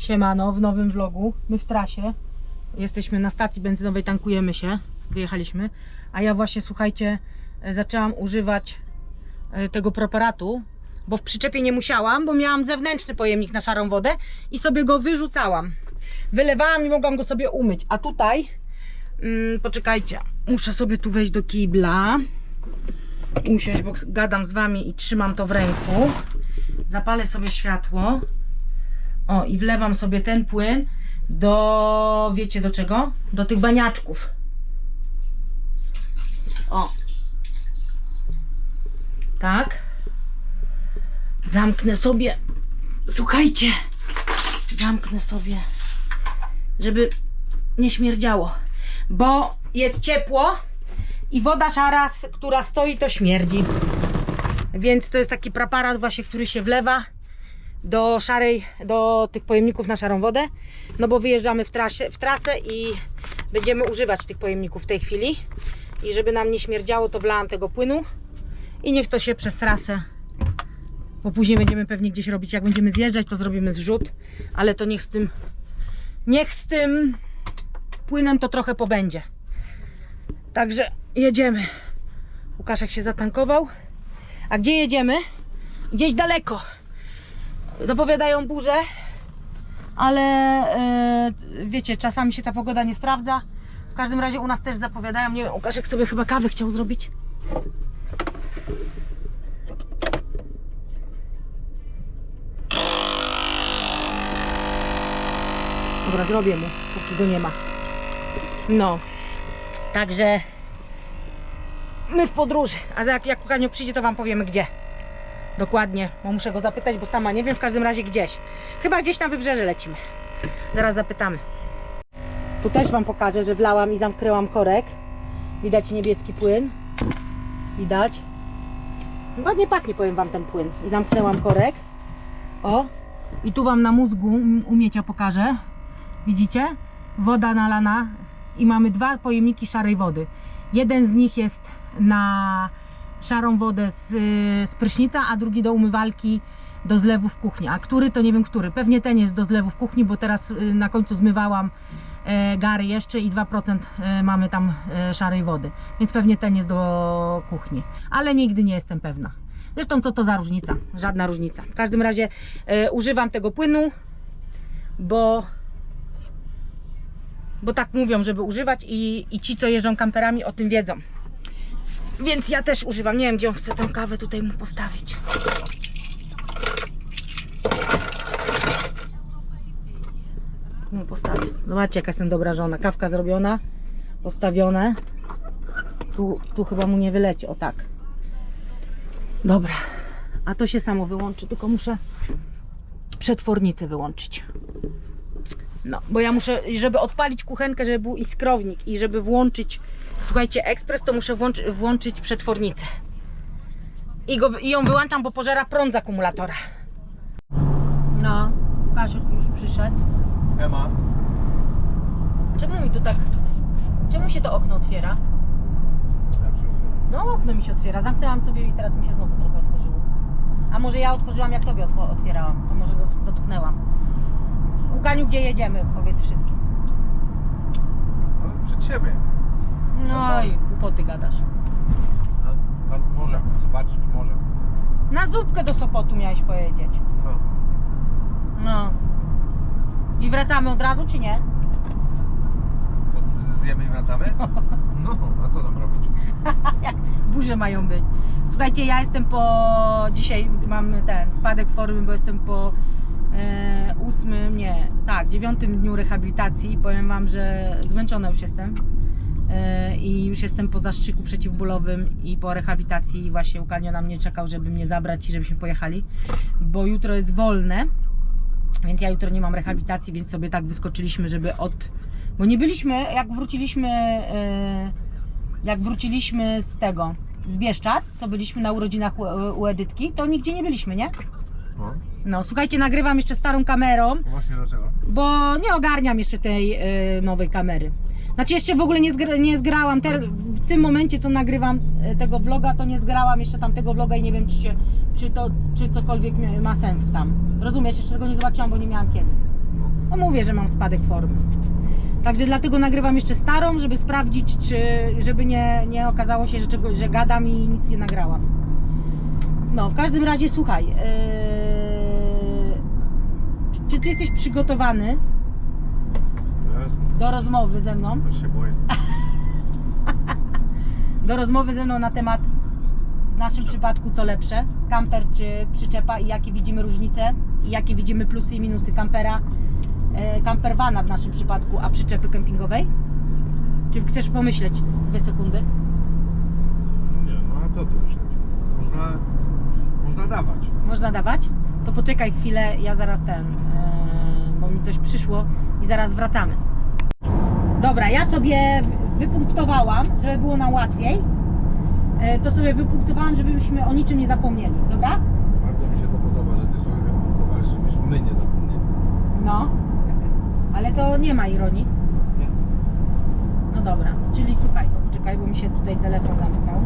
Siemano, w nowym vlogu. My w trasie. Jesteśmy na stacji benzynowej, tankujemy się. Wyjechaliśmy. A ja właśnie, słuchajcie, e, zaczęłam używać e, tego preparatu, bo w przyczepie nie musiałam, bo miałam zewnętrzny pojemnik na szarą wodę i sobie go wyrzucałam. Wylewałam i mogłam go sobie umyć. A tutaj, mm, poczekajcie, muszę sobie tu wejść do kibla. Usiąść, bo gadam z wami i trzymam to w ręku. Zapalę sobie światło. O, i wlewam sobie ten płyn do, wiecie do czego? Do tych baniaczków. O. Tak. Zamknę sobie. Słuchajcie. Zamknę sobie, żeby nie śmierdziało. Bo jest ciepło i woda szara, która stoi, to śmierdzi. Więc to jest taki preparat właśnie, który się wlewa do szarej, do tych pojemników na szarą wodę, no bo wyjeżdżamy w, trasie, w trasę i będziemy używać tych pojemników w tej chwili i żeby nam nie śmierdziało, to wlałam tego płynu i niech to się przez trasę, bo później będziemy pewnie gdzieś robić, jak będziemy zjeżdżać, to zrobimy zrzut, ale to niech z tym, niech z tym płynem to trochę pobędzie. Także jedziemy. Łukaszek się zatankował. A gdzie jedziemy? Gdzieś daleko zapowiadają burzę, ale e, wiecie, czasami się ta pogoda nie sprawdza. W każdym razie u nas też zapowiadają. Nie wiem, Łukaszek sobie chyba kawę chciał zrobić. Dobra, zrobię mu, póki go nie ma. No, także my w podróży. A jak, jak Łukanio przyjdzie, to Wam powiemy gdzie. Dokładnie, bo muszę go zapytać, bo sama nie wiem, w każdym razie gdzieś. Chyba gdzieś na wybrzeże lecimy. Zaraz zapytamy. Tu też Wam pokażę, że wlałam i zamknęłam korek. Widać niebieski płyn. Widać. Ładnie pachnie, powiem Wam, ten płyn. I zamknęłam korek. O. I tu Wam na mózgu um- umiecia pokażę. Widzicie? Woda nalana i mamy dwa pojemniki szarej wody. Jeden z nich jest na szarą wodę z, y, z prysznica, a drugi do umywalki do zlewu w kuchni. A który to nie wiem który. Pewnie ten jest do zlewu w kuchni, bo teraz y, na końcu zmywałam e, gary jeszcze i 2% e, mamy tam e, szarej wody. Więc pewnie ten jest do kuchni. Ale nigdy nie jestem pewna. Zresztą co to za różnica? Żadna różnica. W każdym razie e, używam tego płynu, bo bo tak mówią, żeby używać i, i ci, co jeżdżą kamperami o tym wiedzą. Więc ja też używam. Nie wiem, gdzie on chce tę kawę tutaj mu postawić. Mu postawię. Zobaczcie, jaka jestem dobra żona. Kawka zrobiona, postawione. Tu, tu chyba mu nie wyleci. O tak. Dobra. A to się samo wyłączy, tylko muszę przetwornicę wyłączyć. No, bo ja muszę, żeby odpalić kuchenkę, żeby był iskrownik i żeby włączyć, słuchajcie, ekspres, to muszę włączy, włączyć przetwornicę. I, go, I ją wyłączam, bo pożera prąd z akumulatora. No, Łukaszek już przyszedł. Ema. Czemu mi tu tak, czemu się to okno otwiera? No, okno mi się otwiera. Zamknęłam sobie i teraz mi się znowu trochę otworzyło. A może ja otworzyłam, jak tobie otw- otwierałam? To może dot- dotknęłam. Łukaniu, gdzie jedziemy? Powiedz wszystkim. No, przed siebie. No i głupoty gadasz. Nad morzem. Zobaczyć morze. Na zupkę do Sopotu miałeś pojedzieć. No. No. I wracamy od razu, czy nie? Zjemy i wracamy? No, a co tam robić? Jak burze mają być. Słuchajcie, ja jestem po. Dzisiaj mam ten spadek formy, bo jestem po e, ósmym, nie, tak, dziewiątym dniu rehabilitacji. Powiem Wam, że zmęczona już jestem. E, I już jestem po zastrzyku przeciwbólowym i po rehabilitacji. Właśnie Łukanio na mnie czekał, żeby mnie zabrać i żebyśmy pojechali, bo jutro jest wolne. Więc ja jutro nie mam rehabilitacji, więc sobie tak wyskoczyliśmy, żeby od. Bo nie byliśmy, jak wróciliśmy. e, jak wróciliśmy z tego, z Bieszczad, co byliśmy na urodzinach u, u Edytki, to nigdzie nie byliśmy, nie? No. No, słuchajcie, nagrywam jeszcze starą kamerą, No Właśnie dlaczego? bo nie ogarniam jeszcze tej e, nowej kamery. Znaczy jeszcze w ogóle nie, zgra, nie zgrałam, te, w tym momencie co nagrywam e, tego vloga, to nie zgrałam jeszcze tamtego vloga i nie wiem czy, się, czy to czy cokolwiek ma sens tam. Rozumiesz, jeszcze tego nie zobaczyłam, bo nie miałam kiedy. No. Mówię, że mam spadek formy. Także dlatego nagrywam jeszcze starą, żeby sprawdzić, czy żeby nie, nie okazało się, że, czego, że gadam i nic nie nagrałam. No, w każdym razie słuchaj. Yy... Czy ty jesteś przygotowany do rozmowy ze mną? Już się boję. Do rozmowy ze mną na temat w naszym przypadku co lepsze, kamper czy przyczepa i jakie widzimy różnice i jakie widzimy plusy i minusy kampera, e, campervana w naszym przypadku, a przyczepy kempingowej? Czy chcesz pomyśleć dwie sekundy? Nie, no a co tu myśleć? Można, można dawać. Można dawać? To poczekaj chwilę, ja zaraz ten, e, bo mi coś przyszło i zaraz wracamy. Dobra, ja sobie wypunktowałam, żeby było nam łatwiej. E, To sobie wypunktowałam, żebyśmy o niczym nie zapomnieli, dobra? Bardzo mi się to podoba, że ty sobie wypunktowałeś, żebyśmy my nie zapomnieli. No, ale to nie ma ironii. Nie. No dobra, czyli słuchaj, poczekaj, bo mi się tutaj telefon zamknął.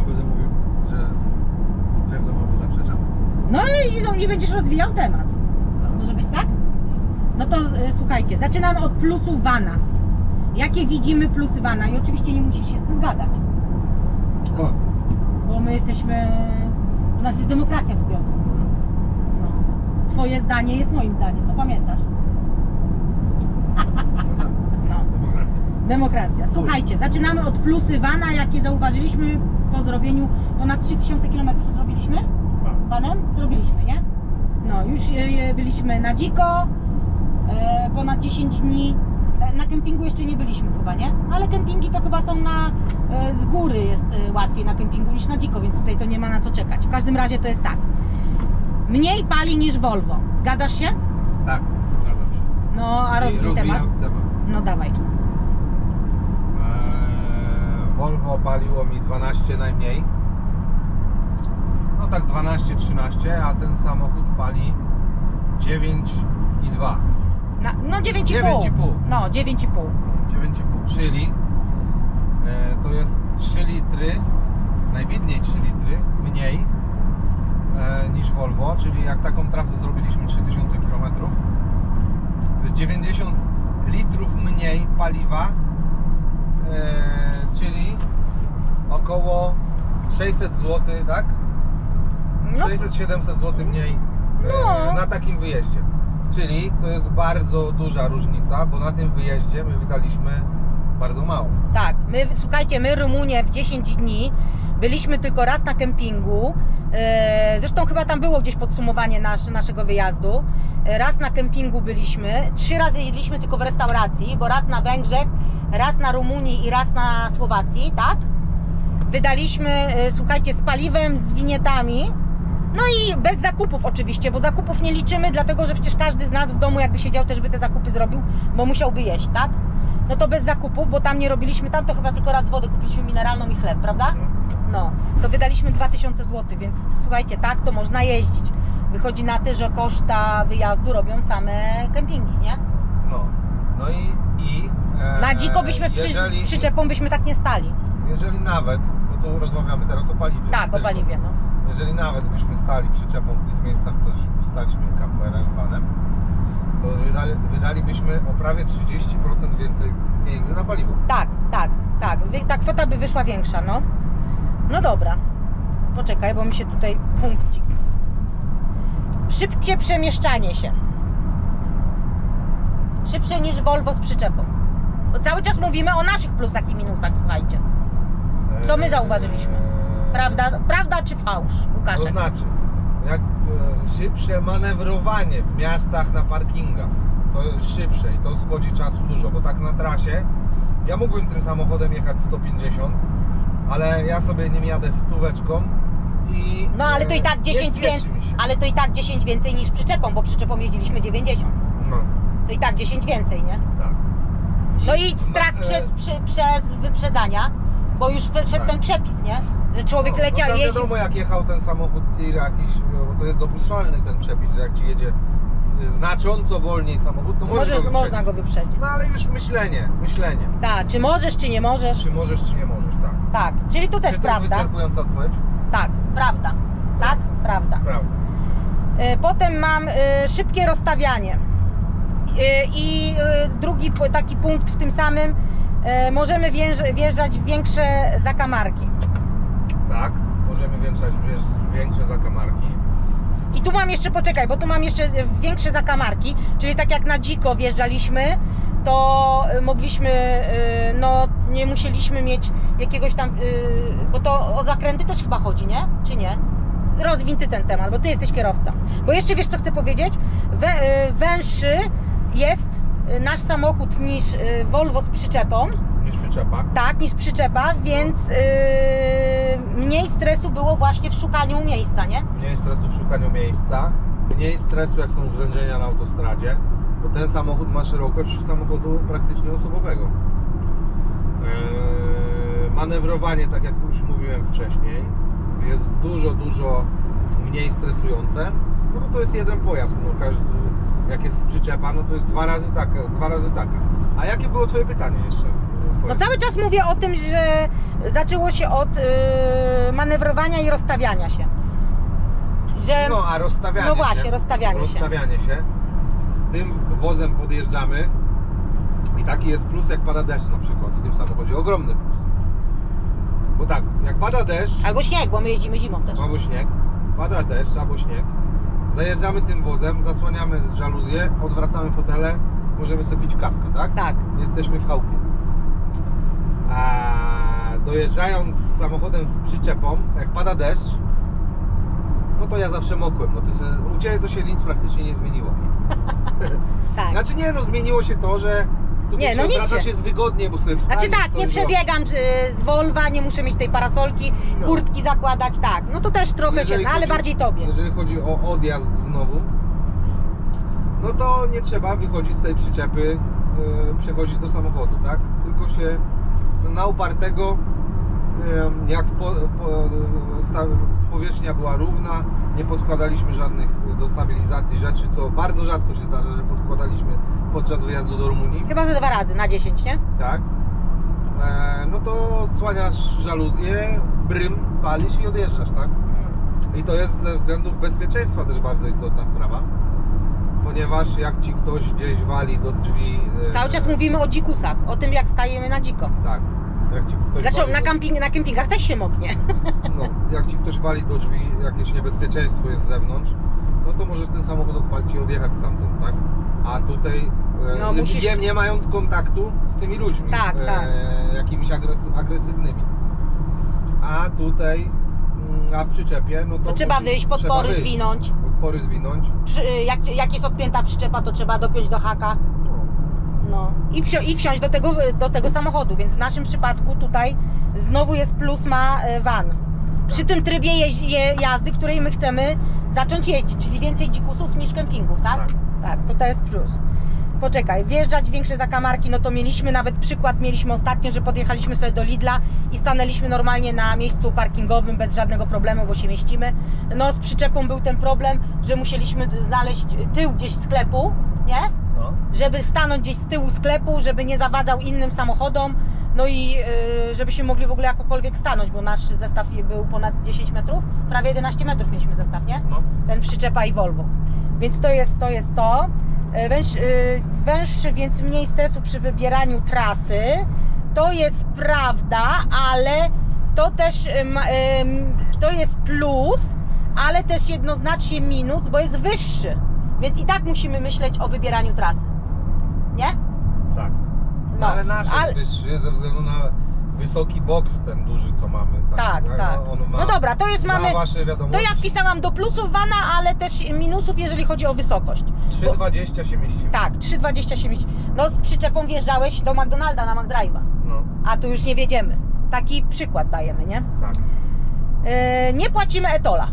A będę mówił, że potwierdzam albo zaprzeczam. No i, i będziesz rozwijał temat. Może być tak? No to y, słuchajcie, zaczynamy od plusów vana. Jakie widzimy plusy vana? I oczywiście nie musisz się z tym zgadzać, O, bo my jesteśmy. U nas jest demokracja w związku. No. Twoje zdanie jest moim zdaniem, to pamiętasz? no tak, demokracja. Słuchajcie, zaczynamy od plusy vana, jakie zauważyliśmy po zrobieniu. Ponad 3000 km zrobiliśmy? A, Panem? Zrobiliśmy, nie? No, już e, byliśmy na dziko, e, ponad 10 dni. E, Na kempingu jeszcze nie byliśmy chyba, nie? Ale kempingi to chyba są na, e, z góry jest e, łatwiej na kempingu niż na dziko, więc tutaj to nie ma na co czekać. W każdym razie to jest tak. Mniej pali niż Volvo. Zgadzasz się? tak, zgadzam się. No, a I rozwij temat. temat. No dawaj. Volvo paliło mi 12 najmniej. No tak 12-13, a ten samochód pali 9,2. Na, no 9,5. 9,5. No, 9,5. 9,5, czyli e, to jest 3 litry, najbiedniej 3 litry mniej e, niż Volvo, czyli jak taką trasę zrobiliśmy 3000 km, to jest 90 litrów mniej paliwa, e, czyli około 600 zł, tak? No, 600-700 zł mniej e, No. na takim wyjeździe. Czyli to jest bardzo duża różnica, bo na tym wyjeździe my wydaliśmy bardzo mało. Tak, my, słuchajcie, my Rumunię w 10 dni byliśmy tylko raz na kempingu. E, Zresztą chyba tam było gdzieś podsumowanie nasz, naszego wyjazdu. E, Raz na kempingu byliśmy, trzy razy jedliśmy tylko w restauracji, bo raz na Węgrzech, raz na Rumunii i raz na Słowacji, tak? Wydaliśmy, e, słuchajcie, z paliwem, z winietami. No i bez zakupów oczywiście, bo zakupów nie liczymy, dlatego że przecież każdy z nas w domu jakby siedział też by te zakupy zrobił, bo musiałby jeść, tak? No to bez zakupów, bo tam nie robiliśmy, tam to chyba tylko raz wodę kupiliśmy mineralną i chleb, prawda? No, to wydaliśmy 2000 zł, więc słuchajcie, tak to można jeździć. Wychodzi na to, że koszta wyjazdu robią same kempingi, nie? No, no i, i e, Na dziko byśmy przy, jeżeli, z przyczepą byśmy tak nie stali. jeżeli nawet, bo tu rozmawiamy teraz o paliwie. Tak, o tylko. paliwie, no. Jeżeli nawet byśmy stali przyczepą w tych miejscach, co staliśmy kamperem i vanem, to wydali, wydalibyśmy o prawie 30% więcej pieniędzy na paliwo. Tak, tak, tak. Ta kwota by wyszła większa, no. No dobra. Poczekaj, bo mi się tutaj punkcik. Szybkie przemieszczanie się. Szybsze niż Volvo z przyczepą. Bo cały czas mówimy o naszych plusach i minusach, słuchajcie. Co my zauważyliśmy? Prawda, prawda czy fałsz, To Łukaszek? znaczy, jak e, szybsze manewrowanie w miastach na parkingach, to jest szybsze i to schodzi czasu dużo, bo tak na trasie ja mógłbym tym samochodem jechać 150, ale ja sobie nim jadę stóweczką i No ale to i tak e, 10 nie śpieszy więcej, mi się. ale to i tak 10 więcej niż przyczepą, bo przyczepą jeździliśmy 90. No, To i tak 10 więcej, nie? tak. No i strach ma- e, przez, przy, przez wyprzedzania, bo już wszedł Tak. ten przepis, nie? Że człowiek no, leciał, no, jeździł. wiadomo jak jechał ten samochód tir jakiś, bo to jest dopuszczalny ten przepis, że jak ci jedzie znacząco wolniej samochód, to możesz Możesz, go można go wyprzedzić. No ale już myślenie, myślenie. Tak, czy możesz, czy nie możesz? Czy możesz, czy nie możesz, tak. Tak, czyli to też czy to prawda. jest wyczerpująca odpowiedź? Tak, prawda. Tak, prawda. Prawda. Y, Potem mam y, szybkie rozstawianie. i y, drugi taki punkt w tym samym, możemy wjeżdż- wjeżdżać w większe zakamarki. Tak, możemy wjeżdżać w większe zakamarki. I tu mam jeszcze, poczekaj, bo tu mam jeszcze y, większe zakamarki, czyli tak jak na dziko wjeżdżaliśmy, to y, mogliśmy, y, no nie musieliśmy mieć jakiegoś tam, bo to o zakręty też chyba chodzi, nie? Czy nie? Rozwin ty ten temat, bo ty jesteś kierowca. Bo jeszcze wiesz, co chcę powiedzieć? Y, węższy jest nasz samochód niż Volvo z przyczepą, Niż przyczepa. tak, niż przyczepa, więc y, mniej stresu było właśnie w szukaniu miejsca, nie? Mniej stresu w szukaniu miejsca. Mniej stresu jak są zwężenia na autostradzie. Bo ten samochód ma szerokość samochodu praktycznie osobowego. Eee, manewrowanie, tak jak już mówiłem wcześniej, jest dużo, dużo mniej stresujące. No bo to jest jeden pojazd. No, każdy, jak jest przyczepa, no to jest dwa razy taka, dwa razy taka. A jakie było Twoje pytanie jeszcze? No cały czas mówię o tym, że zaczęło się od y, manewrowania i rozstawiania się. Że No, a rozstawianie No właśnie, się. rozstawianie się. rozstawianie się. Tym wozem podjeżdżamy i taki jest plus jak pada deszcz na przykład w tym samochodzie. Ogromny plus. Bo tak, jak pada deszcz albo śnieg, bo my jeździmy zimą też. albo śnieg, pada deszcz albo śnieg, zajeżdżamy tym wozem, zasłaniamy żaluzję, odwracamy fotele, możemy sobie pić kawkę, tak? Tak. Jesteśmy w chałupie. A dojeżdżając samochodem z przyczepą, jak pada deszcz, no to ja zawsze mokłem. No to se, u Ciebie to się nic praktycznie nie zmieniło. Tak. Znaczy nie, no zmieniło się to, że tutaj Nie, się no nic się. jest wygodnie, bo sobie wstaniesz, Znaczy tak, nie przebiegam z Volva, nie muszę mieć tej parasolki, No. kurtki zakładać, tak. No to też trochę Jeżeli cię, no, ale chodzi- bardziej tobie. Jeżeli chodzi o odjazd znowu, no to nie trzeba wychodzić z tej przyczepy, yy, przechodzić do samochodu, tak? Tylko się na upartego, jak po, po, sta, powierzchnia była równa, nie podkładaliśmy żadnych do stabilizacji rzeczy, co bardzo rzadko się zdarza, że podkładaliśmy podczas wyjazdu do Rumunii, Chyba ze dwa razy na 10, nie? tak? E, no to odsłaniasz żaluzję, brym, palisz i odjeżdżasz, tak? I to jest ze względów bezpieczeństwa też bardzo istotna sprawa. Ponieważ jak ci ktoś gdzieś wali do drzwi. e, Cały czas mówimy o dzikusach, o tym jak stajemy na dziko. Tak. Jak ci ktoś Zresztą wali na, do- kamping, na kempingach też się moknie. no, jak ci ktoś wali do drzwi, jakieś niebezpieczeństwo jest z zewnątrz, no to możesz ten samochód odpalić i odjechać stamtąd, tak? A tutaj e, No, nie, musisz- nie, nie mając kontaktu z tymi ludźmi Tak, tak. jakimiś agres, agresywnymi. A tutaj, mm, a w przyczepie, no to, To trzeba musisz- wyjść, podpory wyjść. zwinąć. Podpory zwinąć. Przy, jak, jak jest odpięta przyczepa, to trzeba dopiąć do haka. No i, wsi- i wsiąść do tego, do tego samochodu, więc w naszym przypadku tutaj znowu jest plus ma e, van. Przy tym trybie je, jazdy, której my chcemy zacząć jeździć, czyli więcej dzikusów niż kempingów, tak? Tak. Tak, to to jest plus. Poczekaj, wjeżdżać większe zakamarki, no to mieliśmy nawet przykład, mieliśmy ostatnio, że podjechaliśmy sobie do Lidla i stanęliśmy normalnie na miejscu parkingowym bez żadnego problemu, bo się mieścimy. No z przyczepą był ten problem, że musieliśmy znaleźć tył gdzieś sklepu, nie? No. żeby stanąć gdzieś z tyłu sklepu, żeby nie zawadzał innym samochodom, no i yy, żebyśmy mogli w ogóle jakokolwiek stanąć, bo nasz zestaw był ponad 10 metrów, prawie 11 metrów mieliśmy zestaw, nie? No. Ten przyczepa i Volvo. Więc to jest to. Jest to. Yy, Węż, yy, węższy, więc mniej stresu przy wybieraniu trasy. To jest prawda, ale to też yy, to jest plus, ale też jednoznacznie minus, bo jest wyższy. Więc i tak musimy myśleć o wybieraniu trasy. Nie? Tak. No, ale nasz ale- jest wyższy ze względu na wysoki boks ten duży, co mamy. Tak, tak. On ma, No dobra, to jest ma mamy. wasze. To ja wpisałam do plusów vana, ale też minusów, jeżeli chodzi o wysokość. 3,20 się mieści. Tak, 3,20 się mieści. No z przyczepą wjeżdżałeś do McDonalda na McDrive'a, No, a tu już nie wiedziemy. Taki przykład dajemy, nie? tak. Yy, nie płacimy etola.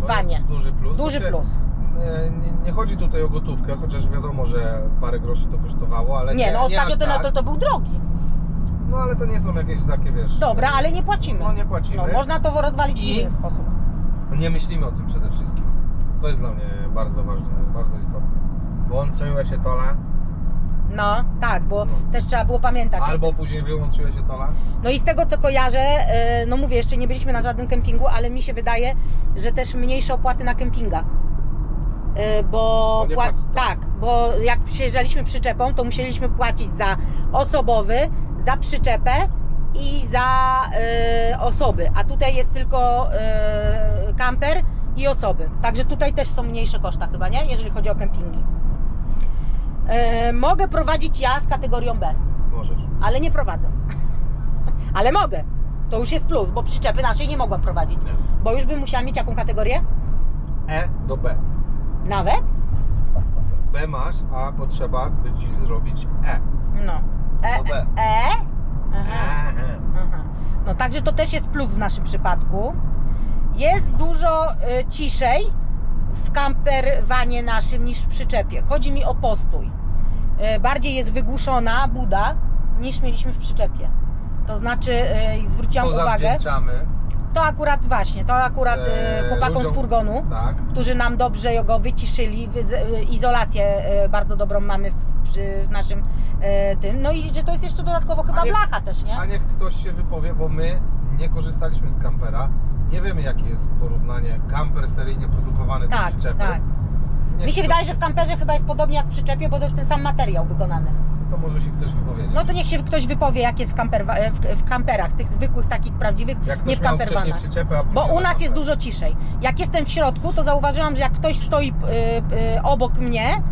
No, Wanie. Duży plus. Duży Znaczy, plus. e, Nie, nie chodzi tutaj o gotówkę, chociaż wiadomo, że parę groszy to kosztowało, ale nie, Nie, no ostatnio aż ten tak. etol to był drogi. No ale to nie są jakieś takie, wiesz... Dobra, ale nie płacimy. No nie płacimy. No, można to rozwalić w I- inny sposób. Nie myślimy o tym przede wszystkim. To jest dla mnie bardzo ważne, bardzo istotne. Włączyłeś etola, No, tak, bo No. też trzeba było pamiętać. o albo później wyłączyłeś etola. No i z tego co kojarzę, yy, no mówię, jeszcze nie byliśmy na żadnym kempingu, ale mi się wydaje, że też mniejsze opłaty na kempingach. Y, bo, Bo nie pła- płaci, tak. tak, bo jak przyjeżdżaliśmy przyczepą, to musieliśmy płacić za osobowy, za przyczepę i za y, osoby, a tutaj jest tylko y, kamper i osoby. Także tutaj też są mniejsze koszta chyba, nie? Jeżeli chodzi o kempingi. Mogę prowadzić ja z kategorią B, Możesz. ale nie prowadzę. ale mogę. To już jest plus, bo przyczepy naszej nie mogłam prowadzić. Nie. Bo już bym musiała mieć jaką kategorię? E do B. Nawet? B masz, a potrzeba by ci zrobić E. No. E, To B. e? Aha. Aha. Aha. No także to też jest plus w naszym przypadku. Jest dużo y, ciszej w camperwanie naszym niż w przyczepie. Chodzi mi o postój. Y, bardziej jest wygłuszona buda niż mieliśmy w przyczepie. To znaczy, y, zwróciłam Co uwagę, zawdzięczamy to akurat właśnie, to akurat y, e, chłopakom ludziom- z furgonu, Tak. którzy nam dobrze go wyciszyli, y, izolację y, bardzo dobrą mamy w, przy naszym y, tym. No i że to jest jeszcze dodatkowo chyba A nie- blacha też, nie? A niech ktoś się wypowie, bo my nie korzystaliśmy z kampera. Nie wiemy jakie jest porównanie kamper seryjnie produkowany do Tak, przyczepy. tak. Niech Mi się ktoś- wydaje, że w kamperze chyba jest podobnie jak w przyczepie, bo to jest ten sam materiał wykonany. To może się ktoś wypowiedzieć. No to niech się ktoś wypowie, jak jest w, kamper, w, w kamperach, tych zwykłych, takich prawdziwych, jak nie w kamperwanach. Bo u nas jest dużo ciszej. Jak jestem w środku, to zauważyłam, że jak ktoś stoi y, y, obok mnie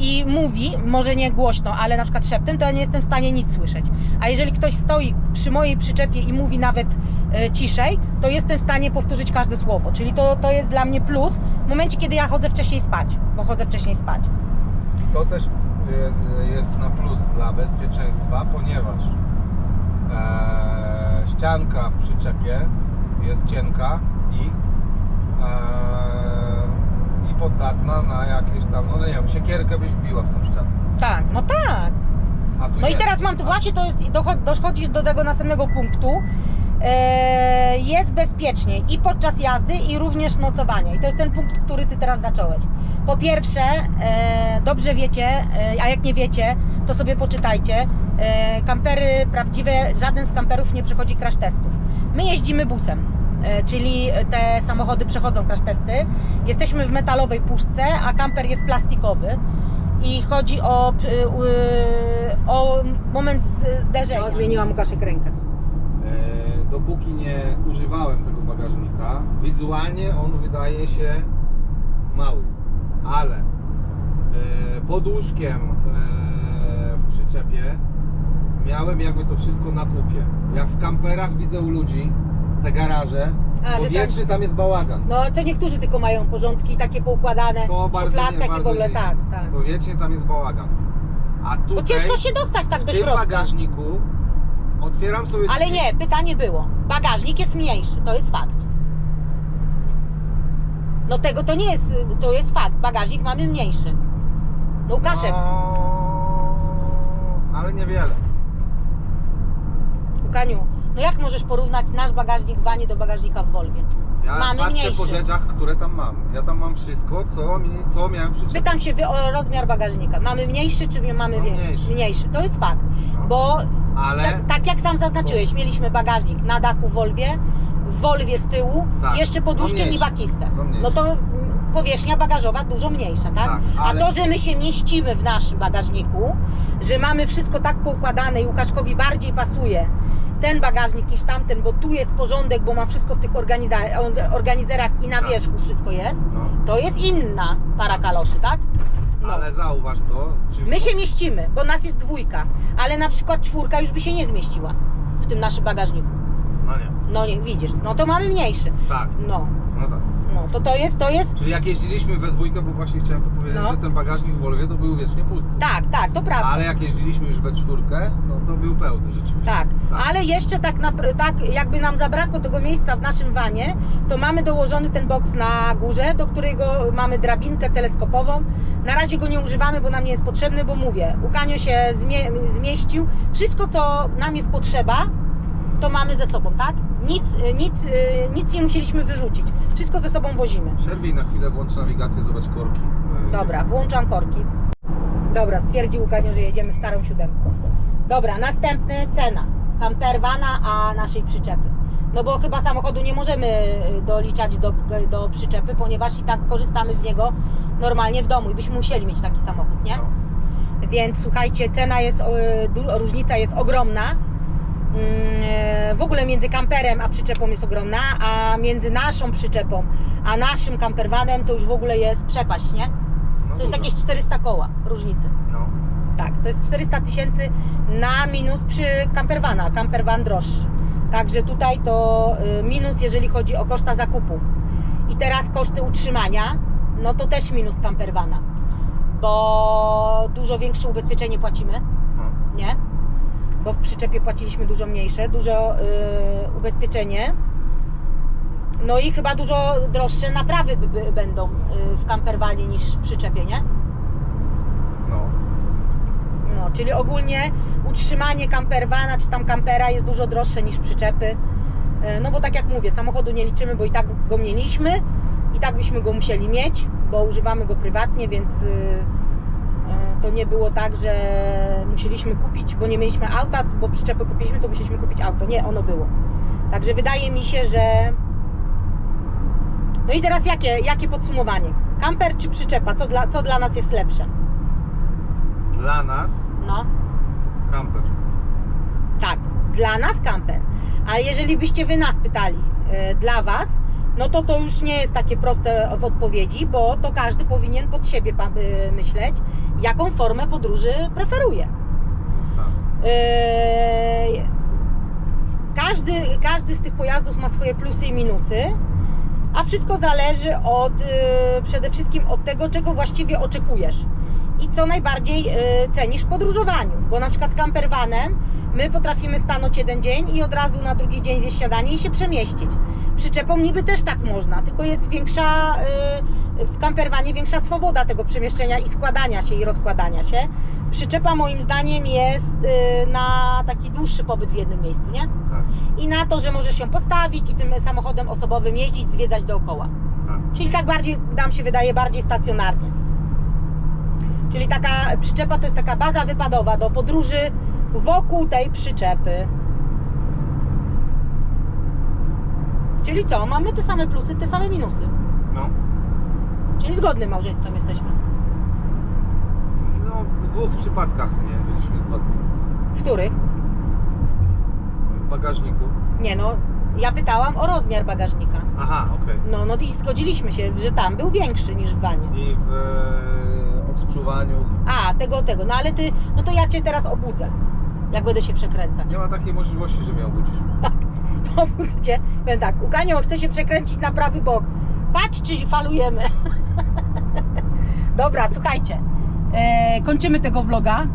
i mówi, może nie głośno, ale na przykład szeptem, to ja nie jestem w stanie nic słyszeć. A jeżeli ktoś stoi przy mojej przyczepie i mówi nawet y, ciszej, to jestem w stanie powtórzyć każde słowo. Czyli to, to jest dla mnie plus w momencie, kiedy ja chodzę wcześniej spać, bo chodzę wcześniej spać. To też jest, jest na plus dla bezpieczeństwa, ponieważ e, ścianka w przyczepie jest cienka i, e, i podatna na jakieś tam, no nie wiem, siekierkę byś wbiła w tą ścianę. Tak, no tak. No i teraz mam tu właśnie, to jest, docho- dochodzisz do tego następnego punktu. E, jest bezpiecznie i podczas jazdy, i również nocowania. I to jest ten punkt, który ty teraz zacząłeś. Po pierwsze, e, dobrze wiecie, e, a jak nie wiecie, to sobie poczytajcie. Kampery prawdziwe, żaden z kamperów nie przechodzi crash testów. My jeździmy busem. Czyli te samochody przechodzą crash testy. Jesteśmy w metalowej puszce, a kamper jest plastikowy i chodzi o, o moment zderzenia. No, zmieniłam Łukaszek rękę. Dopóki nie używałem tego bagażnika, wizualnie on wydaje się mały, ale e, pod łóżkiem e, w przyczepie miałem jakby to wszystko na kupie. Jak w kamperach widzę u ludzi te garaże, A, to wiecznie tam jest bałagan. No to niektórzy tylko mają porządki takie poukładane To w nie, szufladkach i w ogóle nie tak, tak. To wiecznie tam jest bałagan. A tutaj Bo ciężko się dostać tak w do tym środka. bagażniku otwieram sobie Ale nie, pytanie było. Bagażnik jest mniejszy, to jest fakt. No tego to nie jest, to jest fakt. Bagażnik mamy mniejszy. No Łukaszek, No, ale niewiele. Łukaniu, no jak możesz porównać nasz bagażnik w vanie do bagażnika w Volwie? Ja Mamy patrzę mniejszy. po rzeczach, które tam mam. Ja tam mam wszystko, co, mi, co miałem w przyczepie. Pytam się wy o rozmiar bagażnika. Mamy mniejszy czy mamy No, wie- mniejszy. mniejszy? To jest fakt. No. Bo Ale tak, tak jak sam zaznaczyłeś, mieliśmy bagażnik na dachu w Volwie, w Volwie z tyłu, Tak, jeszcze pod to łóżkiem i mniejszy. bakistę. Mniejszy. No to powierzchnia bagażowa dużo mniejsza, tak? Tak, ale- A to, że my się mieścimy w naszym bagażniku, że mamy wszystko tak poukładane i Łukaszkowi bardziej pasuje ten bagażnik niż tamten, bo tu jest porządek, bo ma wszystko w tych organiza- organizerach i na Tak. wierzchu wszystko jest, no, to jest inna para kaloszy, tak? No. ale zauważ to. Czy My się mieścimy, bo nas jest dwójka, ale na przykład czwórka już by się nie zmieściła w tym naszym bagażniku. No nie. No nie, widzisz, no to mamy mniejszy. Tak, No, no tak. no to to jest, to jest, Czyli jak jeździliśmy we dwójkę, bo właśnie chciałem to powiedzieć, No. że ten bagażnik w Volwie to był wiecznie pusty. tak, tak, to prawda. Ale jak jeździliśmy już we czwórkę, no to był pełny rzeczywiście. Tak, Tak. ale jeszcze tak, napr- tak jakby nam zabrakło tego miejsca w naszym wanie, to mamy dołożony ten boks na górze, do którego mamy drabinkę teleskopową. Na razie go nie używamy, bo nam nie jest potrzebny, bo mówię, Łukanio się zmie- zmieścił. Wszystko, co nam jest potrzeba, to mamy ze sobą, tak? Nic, nic, nic nie musieliśmy wyrzucić. Wszystko ze sobą wozimy. Przerwij na chwilę, włącz nawigację, zobacz korki. E, Dobra, włączam korki. Dobra, stwierdził Łukaniu, że jedziemy starą siódemką. Dobra, następny cena. Campervana, a naszej przyczepy. No bo chyba samochodu nie możemy y, doliczać do, do przyczepy, ponieważ i tak korzystamy z niego normalnie w domu i byśmy musieli mieć taki samochód, nie? No. Więc słuchajcie, cena jest, różnica jest ogromna. Mm, e, W ogóle między kamperem a przyczepą jest ogromna, a między naszą przyczepą a naszym campervanem to już w ogóle jest przepaść, nie? No To jest dużo. jakieś 400 koła różnicy. No. Tak, to jest 400 tysięcy na minus przy campervana, campervan droższy. Także tutaj to y, minus, jeżeli chodzi o koszta zakupu. I teraz koszty utrzymania, no to też minus campervana, bo dużo większe ubezpieczenie płacimy, No. nie? Bo w przyczepie płaciliśmy dużo mniejsze, dużo y, ubezpieczenie. No i chyba dużo droższe naprawy by, by, będą y, w campervanie niż w przyczepie, nie? No. No, czyli ogólnie utrzymanie campervana czy tam kampera jest dużo droższe niż przyczepy. E, No bo tak jak mówię, samochodu nie liczymy, bo i tak go mieliśmy, i tak byśmy go musieli mieć, bo używamy go prywatnie, więc y, y, to nie było tak, że musieliśmy kupić, bo nie mieliśmy auta, bo przyczepę kupiliśmy, to musieliśmy kupić auto. Nie, ono było. Także wydaje mi się, że. No i teraz jakie, jakie podsumowanie? Kamper czy przyczepa? Co dla, co dla nas jest lepsze? Dla nas No. kamper. Tak, dla nas kamper. Ale jeżeli byście wy nas pytali, e, dla was, no to to już nie jest takie proste w odpowiedzi, bo to każdy powinien pod siebie y, myśleć, jaką formę podróży preferuje. E, Każdy, każdy z tych pojazdów ma swoje plusy i minusy, a wszystko zależy od e, przede wszystkim od tego, czego właściwie oczekujesz i co najbardziej cenisz w podróżowaniu. Bo na przykład campervanem my potrafimy stanąć jeden dzień i od razu na drugi dzień zjeść śniadanie i się przemieścić. Przyczepą niby też tak można, tylko jest większa e, w campervanie większa swoboda tego przemieszczenia i składania się i rozkładania się. Przyczepa moim zdaniem jest e, na taki dłuższy pobyt w jednym miejscu, nie? Tak. I na to, że możesz ją postawić i tym samochodem osobowym jeździć, zwiedzać dookoła. Tak. Czyli tak bardziej, nam się wydaje, bardziej stacjonarnie. Czyli taka przyczepa to jest taka baza wypadowa do podróży wokół tej przyczepy. Czyli co? Mamy te same plusy, te same minusy. No. Czyli zgodnym małżeństwem jesteśmy. No, w dwóch przypadkach nie byliśmy zgodni. W których? W bagażniku. Nie no, ja pytałam o rozmiar bagażnika. Aha, okej. No, no i zgodziliśmy się, że tam był większy niż w wanie. I w e, odczuwaniu A, tego, tego. No ale ty, no to ja cię teraz obudzę, jak będę się przekręcać. nie ma takiej możliwości, że mnie obudzisz. Obudzę cię. Powiem tak, Ukanio chce się przekręcić na prawy bok. Patrz, czy falujemy. Dobra, słuchajcie. E, kończymy tego vloga.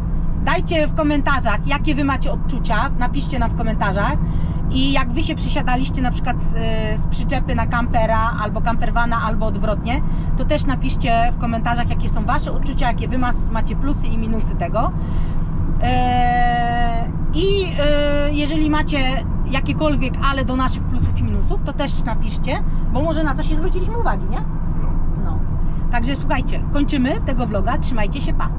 Dajcie w komentarzach, jakie wy macie odczucia. Napiszcie nam w komentarzach. I jak wy się przysiadaliście na przykład z, e, z przyczepy na kampera, albo campervana, albo odwrotnie, to też napiszcie w komentarzach, jakie są wasze odczucia, jakie wy macie plusy i minusy tego. Eee, I e, jeżeli macie jakiekolwiek ale do naszych plusów i minusów, to też napiszcie, bo może na coś nie zwróciliśmy uwagi, nie? No. No. Także słuchajcie, kończymy tego vloga. Trzymajcie się, pa!